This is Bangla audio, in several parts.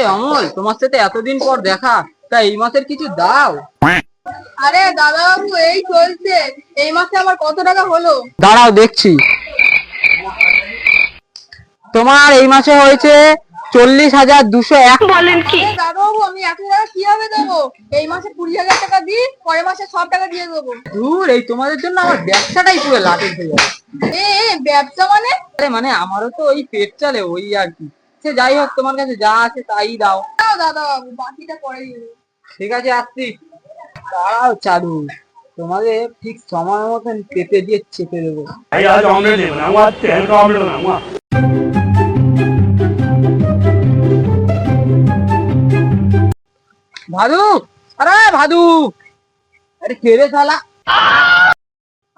আরে অমল তোমার সাথে এতদিন পর দেখা তা এই মাসের কিছু দাও। আরে দাদাবাবু এই চলছে। এই মাসে আমার কত টাকা হলো? দাঁড়াও দেখছি। তোমার এই মাসে হয়েছে চল্লিশ হাজার দুশো এক আরে দাদাবাবু আমি এত টাকা কীভাবে দেবো? এই মাসে কুড়ি হাজার টাকা দিই পরের মাসে সব টাকা দিয়ে দেবো। দূর এই তোমাদের জন্য আমার ব্যবসাটাই পুরো লাটে হয়ে যাবে এ এ, ব্যবসা মানে? আরে মানে আমারও তো ওই পেট চলে ওই আর কি। সে যাই হোক তোমার কাছে যা আছে তাই দাও। দাদা বাবু বাকিটা পরে ঠিক আছে আসছি। দাঁড়াও চালু তোমাদের ঠিক সময় মতন পেপে দিয়ে চেপে দেবো। ভাদু আরে ভাদু! আরে কেড়ে রে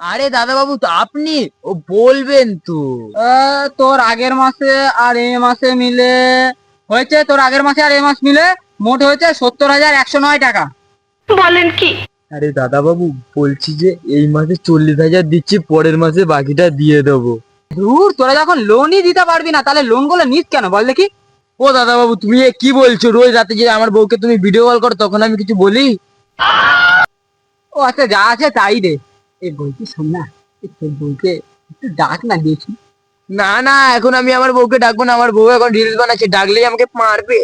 আরে দাদা বাবু তো আপনি? ও বলবেন তো। তোর আগের মাসে আর এ মাসে মিলে হয়েছে তোর আগের মাসে আর এ মাস মিলে মোট হয়েছে সত্তর হাজার একশো নয় টাকা। বলেন কি? আরে দাদা বাবু বলছি যে এই মাসে চল্লিশ হাজার দিচ্ছি পরের মাসে বাকিটা দিয়ে দেবো। দূর তোরা যখন লোনই দিতে পারবি না তাহলে লোনগুলো নিস কেন? বল দেখি। ও দাদা বাবু তুমি এ কি বলছো? রোজ রাতে যে আমার বউকে তুমি ভিডিও কল করো তখন আমি কিছু বলি? ও আচ্ছা যা আছে তাই দে। এই বলছি শোন না এই তোর বউকে একটু ডাক না দেখি না না এখন আমি আমার বউকে ডাকবো না আমার বউ এখন রিলস বানাচ্ছে ডাকলেই আমাকে মারবে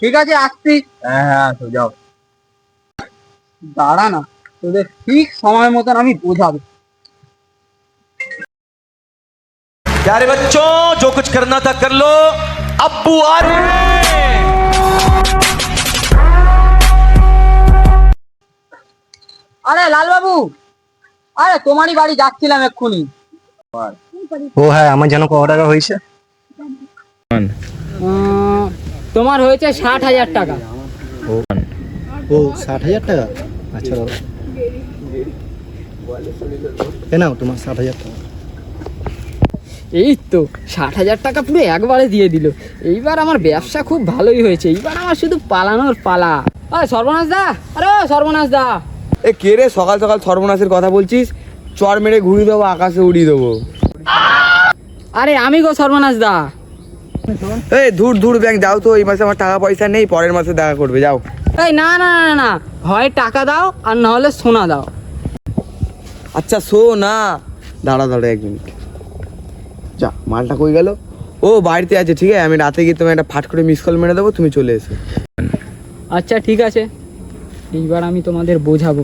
ঠিক আছে আসছি হ্যাঁ হ্যাঁ তো যাও দাঁড়া না তোদের ঠিক সময় মতন আমি বোঝাবো प्यारे बच्चों जो कुछ करना था कर लो अब्बू आ रहे আরে তোমারই বাড়ি যাচ্ছিলাম এক্ষুনি। ও হ্যাঁ আমার যেন কত টাকা হয়েছে? তোমার হয়েছে ষাট হাজার টাকা। ও ষাট হাজার টাকা? আচ্ছা দাদা। এ নাও তোমার ষাট হাজার টাকা। এই তো ষাট হাজার টাকা পুরো একবারে দিয়ে দিল। এইবার আমার ব্যবসা খুব ভালোই হয়েছে। এইবার আমার শুধু পালানোর পালা। আরে সর্বনাশ দা আরে সর্বনাশ দা। এ কে রে? সকাল সকাল সর্বনাশের কথা বলছিস? চর মেরে ঘুরিয়ে দেবো আকাশে উড়িয়ে দেবো। আরে আমি গো সর্বনাশ দা। এই ধুর ধুর ব্যাংক যাও তো এই মাসে আমার টাকা পয়সা নেই পরের মাসে দেখা করবে যাও। এই না না না না হয় টাকা দাও আর না হলে সোনা দাও। আচ্ছা শো না দাঁড়া দাঁড়া এক মিনিট। যা মালটা কই গেল? ও বাড়িতে আছে ঠিক আছে আমি রাতে গিয়ে তুমি একটা ফাট করে মিস কল মেরে দেবো তুমি চলে এসো। আচ্ছা ঠিক আছে। এইবার আমি তোমাদের বোঝাবো।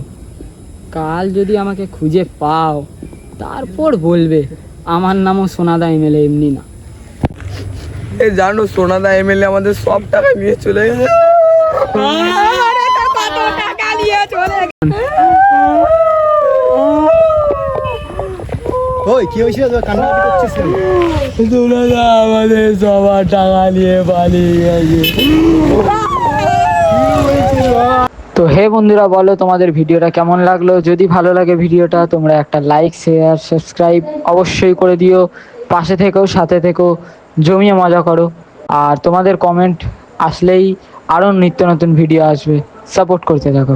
কাল যদি আমাকে খুঁজে পাও তারপর বলবে আমার নামও সোনাদা এমএলএ এমনি না। এ জানো সোনাদা এমএলএ আমাদের সব টাকা নিয়ে চলে গেছে। ওই কি হয়েছে তোর? কান্নাকাটি করছিস সোনাদা আমাদের সবার টাকা নিয়ে পালিয়ে গেছে। তো হে বন্ধুরা, বলো তোমাদের ভিডিওটা কেমন লাগল? যদি ভালো লাগে ভিডিওটা, তোমরা একটা লাইক শেয়ার সাবস্ক্রাইব অবশ্যই করে দিও। পাশে থেকেও সাথে থেকেও জমিয়ে মজা করো। আর তোমাদের কমেন্ট আসলেই আরও নিত্য নতুন ভিডিও আসবে। সাপোর্ট করতে থাকো।